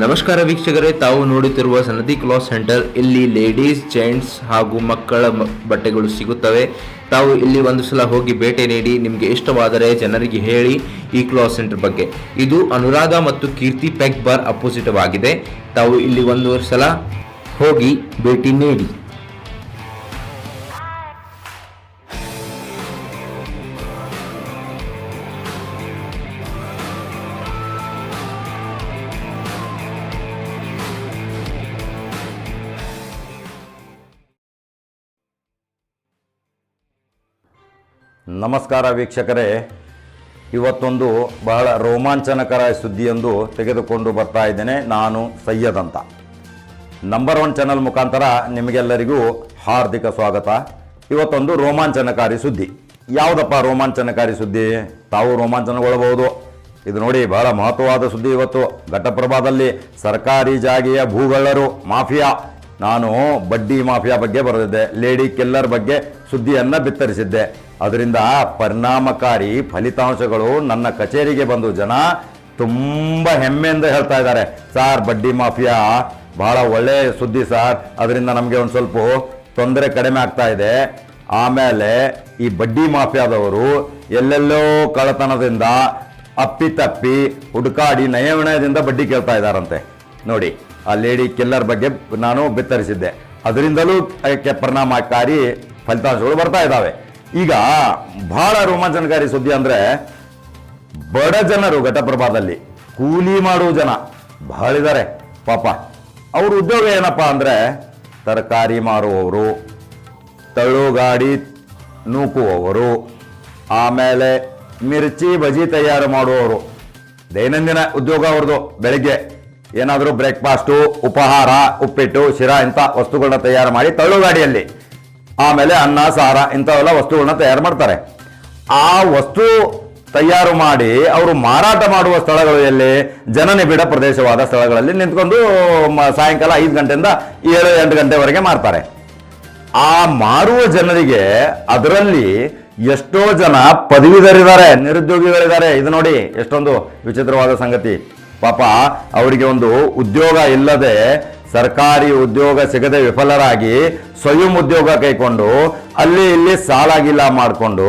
ನಮಸ್ಕಾರ ವೀಕ್ಷಕರೇ, ತಾವು ನೋಡುತ್ತಿರುವ ಸನದಿ ಕ್ಲಾತ್ ಸೆಂಟರ್, ಇಲ್ಲಿ ಲೇಡೀಸ್, ಜೆಂಟ್ಸ್ ಹಾಗೂ ಮಕ್ಕಳ ಬಟ್ಟೆಗಳು ಸಿಗುತ್ತವೆ. ತಾವು ಇಲ್ಲಿ ಒಂದು ಸಲ ಹೋಗಿ ಭೇಟಿ ನೀಡಿ, ನಿಮಗೆ ಇಷ್ಟವಾದರೆ ಜನರಿಗೆ ಹೇಳಿ ಈ ಕ್ಲಾತ್ ಸೆಂಟರ್ ಬಗ್ಗೆ. ಇದು ಅನುರಾಧ ಮತ್ತು ಕೀರ್ತಿ ಪ್ಯಾಕ್ ಬಾರ್ ಅಪೋಸಿಟ್ ಆಗಿದೆ ತಾವು ಇಲ್ಲಿ ಒಂದು ಸಲ ಹೋಗಿ ಭೇಟಿ ನೀಡಿ. ನಮಸ್ಕಾರ ವೀಕ್ಷಕರೇ. ಇವತ್ತೊಂದು ಬಹಳ ರೋಮಾಂಚನಕರ ಸುದ್ದಿಯೊಂದು ತೆಗೆದುಕೊಂಡು ಬರ್ತಾ ಇದ್ದೇನೆ. ನಾನು ಸಯ್ಯದ್ ಅಂತ. ನಂಬರ್ ಒನ್ ಚಾನಲ್ ಮುಖಾಂತರ ನಿಮಗೆಲ್ಲರಿಗೂ ಹಾರ್ದಿಕ ಸ್ವಾಗತ. ಇವತ್ತೊಂದು ರೋಮಾಂಚನಕಾರಿ ಸುದ್ದಿ. ಯಾವುದಪ್ಪ ರೋಮಾಂಚನಕಾರಿ ಸುದ್ದಿ? ತಾವು ರೋಮಾಂಚನಗೊಳ್ಳಬಹುದು. ಇದು ನೋಡಿ, ಬಹಳ ಮಹತ್ವವಾದ ಸುದ್ದಿ ಇವತ್ತು. ಘಟಪ್ರಭಾದಲ್ಲಿ ಸರ್ಕಾರಿ ಜಾಗಿಯ ಭೂಗಳ್ಳರು, ಮಾಫಿಯಾ. ನಾನು ಬಡ್ಡಿ ಮಾಫಿಯಾ ಬಗ್ಗೆ ಬರೆದಿದ್ದೆ. ಲೇಡಿ ಕಿಲ್ಲರ್ ಬಗ್ಗೆ ಸುದ್ದಿಯನ್ನು ಬಿತ್ತರಿಸಿದ್ದೆ. ಅದರಿಂದ ಪರಿಣಾಮಕಾರಿ ಫಲಿತಾಂಶಗಳು ನನ್ನ ಕಚೇರಿಗೆ ಬಂದು ಜನ ತುಂಬ ಹೆಮ್ಮೆಯಿಂದ ಹೇಳ್ತಾ ಇದ್ದಾರೆ. ಸಾರ್, ಬಡ್ಡಿ ಮಾಫಿಯಾ, ಬಹಳ ಒಳ್ಳೆ ಸುದ್ದಿ ಸಾರ್. ಅದರಿಂದ ನಮಗೆ ಒಂದು ಸ್ವಲ್ಪ ತೊಂದರೆ ಕಡಿಮೆ ಆಗ್ತಾ ಇದೆ. ಆಮೇಲೆ ಈ ಬಡ್ಡಿ ಮಾಫಿಯಾದವರು ಎಲ್ಲೆಲ್ಲೋ ಕಳ್ಳತನದಿಂದ ಅಪ್ಪಿತಪ್ಪಿ ಹುಡುಕಾಡಿ ನಯವಿನಯದಿಂದ ಬಡ್ಡಿ ಕೇಳ್ತಾ ಇದ್ದಾರಂತೆ. ನೋಡಿ, ಆ ಲೇಡಿ ಕಿಲ್ಲರ್ ಬಗ್ಗೆ ನಾನು ಬಿತ್ತರಿಸಿದ್ದೆ. ಅದರಿಂದಲೂ ಅದಕ್ಕೆ ಪರಿಣಾಮಕಾರಿ ಫಲಿತಾಂಶಗಳು ಬರ್ತಾ ಇದ್ದಾವೆ. ಈಗ ಬಹಳ ರೋಮಾಂಚನಕಾರಿ ಸುದ್ದಿ ಅಂದ್ರೆ ಬಡ ಜನರು ಘಟಪ್ರಭಾದಲ್ಲಿ ಕೂಲಿ ಮಾಡುವ ಜನ ಬಹಳ ಇದ್ದಾರೆ ಪಾಪ. ಅವ್ರ ಉದ್ಯೋಗ ಏನಪ್ಪಾ ಅಂದ್ರೆ ತರಕಾರಿ ಮಾರುವವರು ತಳ್ಳುಗಾಡಿ ನೂಕುವವರು, ಆಮೇಲೆ ಮಿರ್ಚಿ ಬಜಿ ತಯಾರು ಮಾಡುವವರು. ದೈನಂದಿನ ಉದ್ಯೋಗ ಅವ್ರದ್ದು ಬೆಳಿಗ್ಗೆ ಏನಾದರೂ ಬ್ರೇಕ್ಫಾಸ್ಟು, ಉಪಹಾರ, ಉಪ್ಪಿಟ್ಟು, ಶಿರಾ ಇಂಥ ವಸ್ತುಗಳನ್ನ ತಯಾರು ಮಾಡಿ ತಳ್ಳುಗಾಡಿಯಲ್ಲಿ ಆಮೇಲೆ ಅನ್ನ, ಸಾರ ಇಂಥವೆಲ್ಲ ವಸ್ತುಗಳನ್ನ ತಯಾರು ಮಾಡ್ತಾರೆ. ಆ ವಸ್ತು ತಯಾರು ಮಾಡಿ ಅವರು ಮಾರಾಟ ಮಾಡುವ ಸ್ಥಳಗಳು ಎಲ್ಲಿ? ಜನನಿಬಿಡ ಪ್ರದೇಶವಾದ ಸ್ಥಳಗಳಲ್ಲಿ ನಿಂತ್ಕೊಂಡು ಸಾಯಂಕಾಲ ಐದು ಗಂಟೆಯಿಂದ ಏಳು, ಎಂಟು ಗಂಟೆವರೆಗೆ ಮಾರ್ತಾರೆ ಆ ಮಾರುವ ಜನರಿಗೆ ಅದರಲ್ಲಿ ಎಷ್ಟೋ ಜನ ಪದವೀಧರಿದ್ದಾರೆ, ನಿರುದ್ಯೋಗಿಗಳಿದ್ದಾರೆ. ಇದು ನೋಡಿ ಎಷ್ಟೊಂದು ವಿಚಿತ್ರವಾದ ಸಂಗತಿ. ಪಾಪ, ಅವರಿಗೆ ಒಂದು ಉದ್ಯೋಗ ಇಲ್ಲದೆ ಸರ್ಕಾರಿ ಉದ್ಯೋಗ ಸಿಗದೆ ವಿಫಲರಾಗಿ ಸ್ವಯಂ ಉದ್ಯೋಗ ಕೈಕೊಂಡು ಅಲ್ಲಿ ಇಲ್ಲಿ ಸಾಲಾಗಿಲ್ಲ ಮಾಡಿಕೊಂಡು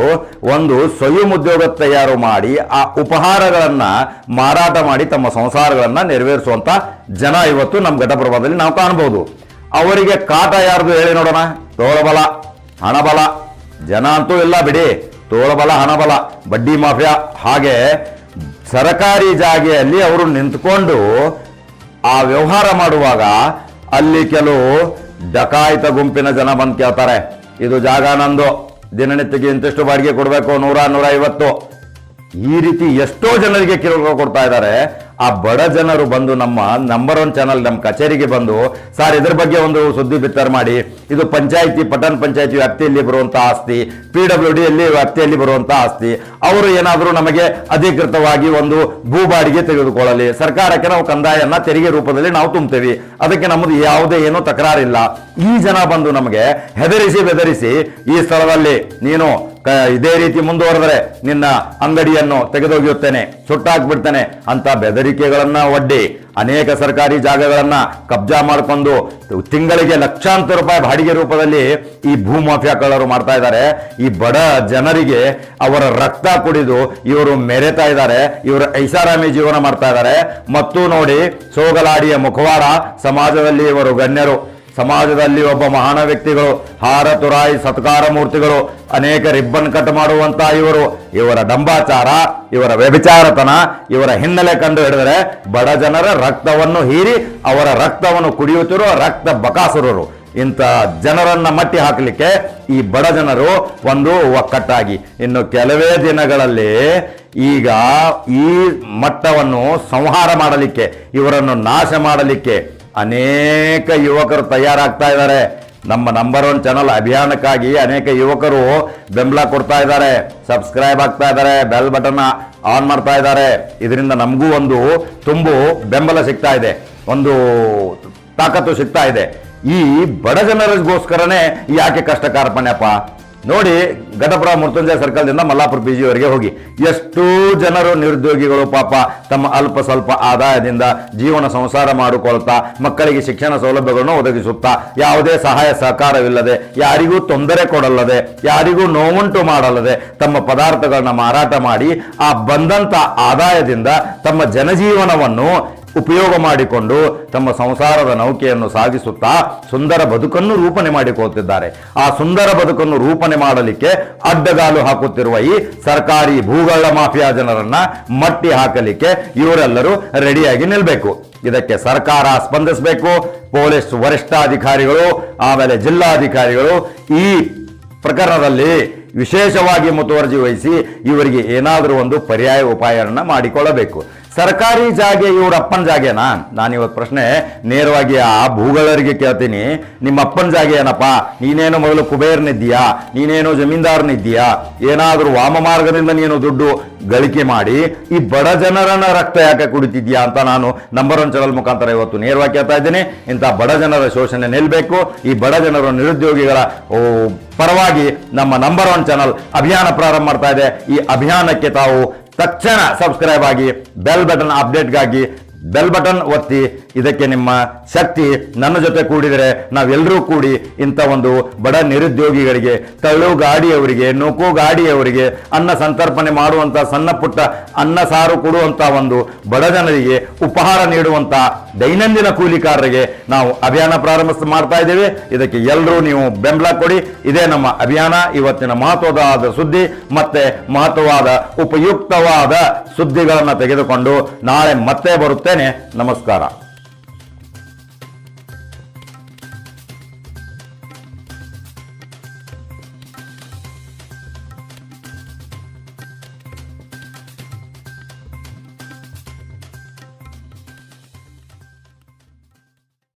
ಒಂದು ಸ್ವಯಂ ಉದ್ಯೋಗ ತಯಾರು ಮಾಡಿ ಆ ಉಪಹಾರಗಳನ್ನು ಮಾರಾಟ ಮಾಡಿ ತಮ್ಮ ಸಂಸಾರಗಳನ್ನು ನೆರವೇರಿಸುವಂಥ ಜನ ಇವತ್ತು ನಮ್ಮ ಘಟಪ್ರಭಾದಲ್ಲಿ ನಾವು ಕಾಣ್ಬೋದು ಅವರಿಗೆ ಕಾಟ ಯಾರ್ದು ಹೇಳಿ ನೋಡೋಣ? ತೋಳಬಲ, ಹಣಬಲ. ಜನ ಅಂತೂ ಇಲ್ಲ ಬಿಡಿ. ತೋಳಬಲ, ಹಣಬಲ. ಬಡ್ಡಿ ಮಾಫಿಯಾ. ಹಾಗೆ ಸರಕಾರಿ ಜಾಗೆಯಲ್ಲಿ ಅವರು ನಿಂತ್ಕೊಂಡು ಆ ವ್ಯವಹಾರ ಮಾಡುವಾಗ ಅಲ್ಲಿ ಕೆಲವು ಡಕಾಯಿತ ಗುಂಪಿನ ಜನ ಬಂದು ಕೇಳ್ತಾರೆ, ಇದು ಜಾಗ ನಂದು, ದಿನನಿತ್ಯಕ್ಕೆ ಇಂತಿಷ್ಟು ಬಾಡಿಗೆ ಕೊಡಬೇಕು, ನೂರ ನೂರ ಐವತ್ತು ಈ ರೀತಿ ಎಷ್ಟೋ ಜನರಿಗೆ ಕಿರುಕುಳ ಕೊಡ್ತಾ ಇದ್ದಾರೆ. ಆ ಬಡ ಜನರು ಬಂದು ನಮ್ಮ ನಂಬರ್ ಒನ್ ಚಾನಲ್ ನಮ್ಮ ಕಚೇರಿಗೆ ಬಂದು, ಸರ್, ಇದ್ರ ಬಗ್ಗೆ ಒಂದು ಸುದ್ದಿ ಬಿತ್ತರ ಮಾಡಿ. ಇದು ಪಂಚಾಯಿತಿ, ಪಟ್ಟಣ ಪಂಚಾಯಿತಿ ವ್ಯಾಪ್ತಿಯಲ್ಲಿ ಬರುವಂತ ಆಸ್ತಿ ಪಿ ಡಬ್ಲ್ಯೂ ಡಿ ಅಲ್ಲಿ ವ್ಯಾಪ್ತಿಯಲ್ಲಿ ಬರುವಂತ ಆಸ್ತಿ. ಅವರು ಏನಾದರೂ ನಮಗೆ ಅಧಿಕೃತವಾಗಿ ಒಂದು ಭೂ ಬಾಡಿಗೆ ತೆಗೆದುಕೊಳ್ಳಲಿ. ಸರ್ಕಾರಕ್ಕೆ ನಾವು ಕಂದಾಯನ್ನ ತೆರಿಗೆ ರೂಪದಲ್ಲಿ ನಾವು ತುಂಬ್ತೇವೆ ಅದಕ್ಕೆ ನಮ್ಮದು ಯಾವುದೇ ಏನೂ ತಕರಾರಿಲ್ಲ. ಈ ಜನ ಬಂದು ನಮಗೆ ಹೆದರಿಸಿ, ಬೆದರಿಸಿ ಈ ಸ್ಥಳದಲ್ಲಿ, ನೀನು ಇದೇ ರೀತಿ ಮುಂದುವರೆದರೆ ನಿನ್ನ ಅಂಗಡಿಯನ್ನು ತೆಗೆದೊಗೆಯುತ್ತೇನೆ, ಸುಟ್ಟಾಕ್ಬಿಡ್ತೇನೆ ಅಂತ ಬೆದರಿಕೆಗಳನ್ನ ಒಡ್ಡಿ ಅನೇಕ ಸರ್ಕಾರಿ ಜಾಗಗಳನ್ನ ಕಬ್ಜಾ ಮಾಡಿಕೊಂಡು ತಿಂಗಳಿಗೆ ಲಕ್ಷಾಂತರ ರೂಪಾಯಿ ಬಾಡಿಗೆ ರೂಪದಲ್ಲಿ ಈ ಭೂ ಮಾಫಿಯಾ ಕಳ್ಳರು ಮಾಡ್ತಾ ಇದ್ದಾರೆ. ಈ ಬಡ ಜನರಿಗೆ ಅವರ ರಕ್ತ ಕುಡಿದು ಇವರು ಮೆರೆತಾ ಇದ್ದಾರೆ. ಇವರು ಐಷಾರಾಮಿ ಜೀವನ ಮಾಡ್ತಾ ಇದ್ದಾರೆ. ಮತ್ತು ನೋಡಿ ಸೋಗಲಾಡಿಯ ಮುಖವಾಡ ಸಮಾಜದಲ್ಲಿ ಇವರು ಗಣ್ಯರು. ಸಮಾಜದಲ್ಲಿ ಒಬ್ಬ ಮಹಾನ ವ್ಯಕ್ತಿಗಳು, ಹಾರ ತುರಾಯಿ, ಸತ್ಕಾರ ಮೂರ್ತಿಗಳು, ಅನೇಕ ರಿಬ್ಬನ್ ಕಟ್ ಮಾಡುವಂತ ಇವರು. ಇವರ ಡಂಬಾಚಾರ, ಇವರ ವ್ಯಭಿಚಾರತನ, ಇವರ ಹಿನ್ನೆಲೆ ಕಂಡು ಹಿಡಿದರೆ ಬಡ ಜನರ ರಕ್ತವನ್ನು ಹೀರಿ ಅವರ ರಕ್ತವನ್ನು ಕುಡಿಯುತ್ತಿರುವ ರಕ್ತ ಬಕಾಸುರರು. ಇಂಥ ಜನರನ್ನ ಮಟ್ಟಿ ಹಾಕಲಿಕ್ಕೆ ಈ ಬಡ ಜನರು ಒಂದು ಒಕ್ಕಟ್ಟಾಗಿ. ಇನ್ನು ಕೆಲವೇ ದಿನಗಳಲ್ಲಿ ಈಗ ಈ ಮಟ್ಟವನ್ನು ಸಂಹಾರ ಮಾಡಲಿಕ್ಕೆ, ಇವರನ್ನು ನಾಶ ಮಾಡಲಿಕ್ಕೆ ಅನೇಕ ಯುವಕರು ತಯಾರಾಗ್ತಾ ಇದ್ದಾರೆ. ನಮ್ಮ ನಂಬರ್ ಒನ್ ಚಾನಲ್ ಅಭಿಯಾನಕ್ಕಾಗಿ ಅನೇಕ ಯುವಕರು ಬೆಂಬಲ ಕೊಡ್ತಾ ಇದ್ದಾರೆ. ಸಬ್ಸ್ಕ್ರೈಬ್ ಆಗ್ತಾ ಇದ್ದಾರೆ ಬೆಲ್ ಬಟನ್ ಆನ್ ಮಾಡ್ತಾ ಇದ್ದಾರೆ. ಇದರಿಂದ ನಮಗೂ ಒಂದು ತುಂಬು ಬೆಂಬಲ ಸಿಗ್ತಾ ಇದೆ. ಒಂದು ತಾಕತ್ತು ಸಿಗ್ತಾ ಇದೆ. ಈ ಬಡ ಜನರಿಗೋಸ್ಕರನೇ ಯಾಕೆ ಕಷ್ಟ ಕಾರ್ಪಣ್ಯಪ್ಪ ನೋಡಿ ಘಟಪುರ ಮೃತ್ಯುಂಜಯ ಸರ್ಕಲ್ದಿಂದ ಮಲ್ಲಾಪುರ ಪಿ ಜಿವರೆಗೆ ಹೋಗಿ. ಎಷ್ಟೋ ಜನರು ನಿರುದ್ಯೋಗಿಗಳು ಪಾಪ ತಮ್ಮ ಅಲ್ಪ ಸ್ವಲ್ಪ ಆದಾಯದಿಂದ ಜೀವನ ಸಂಸಾರ ಮಾಡಿಕೊಳ್ತಾ, ಮಕ್ಕಳಿಗೆ ಶಿಕ್ಷಣ ಸೌಲಭ್ಯಗಳನ್ನು ಒದಗಿಸುತ್ತಾ, ಯಾವುದೇ ಸಹಾಯ ಸಹಕಾರವಿಲ್ಲದೆ, ಯಾರಿಗೂ ತೊಂದರೆ ಕೊಡಲ್ಲದೆ, ಯಾರಿಗೂ ನೋವುಂಟು ಮಾಡಲ್ಲದೆ ತಮ್ಮ ಪದಾರ್ಥಗಳನ್ನ ಮಾರಾಟ ಮಾಡಿ, ಆ ಬಂದಂಥ ಆದಾಯದಿಂದ ತಮ್ಮ ಜನಜೀವನವನ್ನು ಉಪಯೋಗ ಮಾಡಿಕೊಂಡು ತಮ್ಮ ಸಂಸಾರದ ನೌಕೆಯನ್ನು ಸಾಗಿಸುತ್ತಾ ಸುಂದರ ಬದುಕನ್ನು ರೂಪಣೆ ಮಾಡಿಕೊಳ್ತಿದ್ದಾರೆ ಆ ಸುಂದರ ಬದುಕನ್ನು ರೂಪಣೆ ಮಾಡಲಿಕ್ಕೆ ಅಡ್ಡಗಾಲು ಹಾಕುತ್ತಿರುವ ಈ ಸರ್ಕಾರಿ ಭೂಗಳ ಮಾಫಿಯಾ ಜನರನ್ನ ಮಟ್ಟಿ ಹಾಕಲಿಕ್ಕೆ ಇವರೆಲ್ಲರೂ ರೆಡಿಯಾಗಿ ನಿಲ್ಲಬೇಕು ಇದಕ್ಕೆ ಸರ್ಕಾರ ಸ್ಪಂದಿಸಬೇಕು. ಪೊಲೀಸ್ ವರಿಷ್ಠಾಧಿಕಾರಿಗಳು, ಆಮೇಲೆ ಜಿಲ್ಲಾಧಿಕಾರಿಗಳು ಈ ಪ್ರಕರಣದಲ್ಲಿ ವಿಶೇಷವಾಗಿ ಮುತುವರ್ಜಿ ವಹಿಸಿ ಇವರಿಗೆ ಏನಾದರೂ ಒಂದು ಪರ್ಯಾಯ ಉಪಾಯವನ್ನು ಮಾಡಿಕೊಳ್ಳಬೇಕು. ಸರ್ಕಾರಿ ಜಾಗೆ, ಇವ್ರ ಅಪ್ಪನ ಜಾಗೆನಾ? ನಾನು ಇವತ್ತು ಪ್ರಶ್ನೆ ನೇರವಾಗಿ ಆ ಭೂಗಳರಿಗೆ ಕೇಳ್ತೀನಿ. ನಿಮ್ಮ ಅಪ್ಪನ ಜಾಗೆ ಏನಪ್ಪ? ನೀನೇನು ಮೊದಲು ಕುಬೇರ್ನಿದ್ದೀಯಾ? ನೀನೇನು ಜಮೀನ್ದಾರನಿದ್ದೀಯಾ? ಏನಾದರೂ ವಾಮ ಮಾರ್ಗದಿಂದ ನೀನು ದುಡ್ಡು ಗಳಿಕೆ ಮಾಡಿ, ಈ ಬಡ ಜನರನ್ನ ರಕ್ತ ಯಾಕೆ ಕುಡಿತಿದ್ಯಾ ಅಂತ ನಾನು ನಂಬರ್ ಒನ್ ಚಾನಲ್ ಮುಖಾಂತರ ಇವತ್ತು ನೇರವಾಗಿ ಕೇಳ್ತಾ ಇದ್ದೀನಿ. ಇಂಥ ಬಡ ಜನರ ಶೋಷಣೆ ನಿಲ್ಲಬೇಕು ಈ ಬಡ ಜನರು ನಿರುದ್ಯೋಗಿಗಳ ಪರವಾಗಿ ನಮ್ಮ ನಂಬರ್ ಒನ್ ಚಾನಲ್ ಅಭಿಯಾನ ಪ್ರಾರಂಭ ಮಾಡ್ತಾ ಇದೆ. ಈ ಅಭಿಯಾನಕ್ಕೆ ತಾವು ತಕ್ಷಣ ಸಬ್ಸ್ಕ್ರೈಬ್ ಆಗಿ ಬೆಲ್ ಬಟನ್ ಅಪ್ಡೇಟ್ಗಾಗಿ ಬೆಲ್ ಬಟನ್ ಒತ್ತಿ ಇದಕ್ಕೆ ನಿಮ್ಮ ಶಕ್ತಿ ನನ್ನ ಜೊತೆ ಕೂಡಿದರೆ ನಾವೆಲ್ಲರೂ ಕೂಡಿ ಇಂಥ ಒಂದು ಬಡ ನಿರುದ್ಯೋಗಿಗಳಿಗೆ ತಳ್ಳು ಗಾಡಿಯವರಿಗೆ ನೂಕು ಗಾಡಿಯವರಿಗೆ ಅನ್ನ ಸಂತರ್ಪಣೆ ಮಾಡುವಂಥ ಸಣ್ಣ ಪುಟ್ಟ ಅನ್ನ ಸಾರು ಕೊಡುವಂಥ ಒಂದು ಬಡ ಜನರಿಗೆ ಉಪಹಾರ ನೀಡುವಂಥ ದೈನಂದಿನ ಕೂಲಿಕಾರರಿಗೆ ನಾವು ಅಭಿಯಾನ ಪ್ರಾರಂಭ ಮಾಡ್ತಾ ಇದ್ದೇವೆ. ಇದಕ್ಕೆ ಎಲ್ಲರೂ ನೀವು ಬೆಂಬಲ ಕೊಡಿ. ಇದೇ ನಮ್ಮ ಅಭಿಯಾನ. ಇವತ್ತಿನ ಮಹತ್ವದ ಸುದ್ದಿ ಮತ್ತೆ ಮಹತ್ವವಾದ ಉಪಯುಕ್ತವಾದ ಸುದ್ದಿಗಳನ್ನು ತೆಗೆದುಕೊಂಡು ನಾಳೆ ಮತ್ತೆ ಬರುತ್ತೇನೆ. ನಮಸ್ಕಾರ.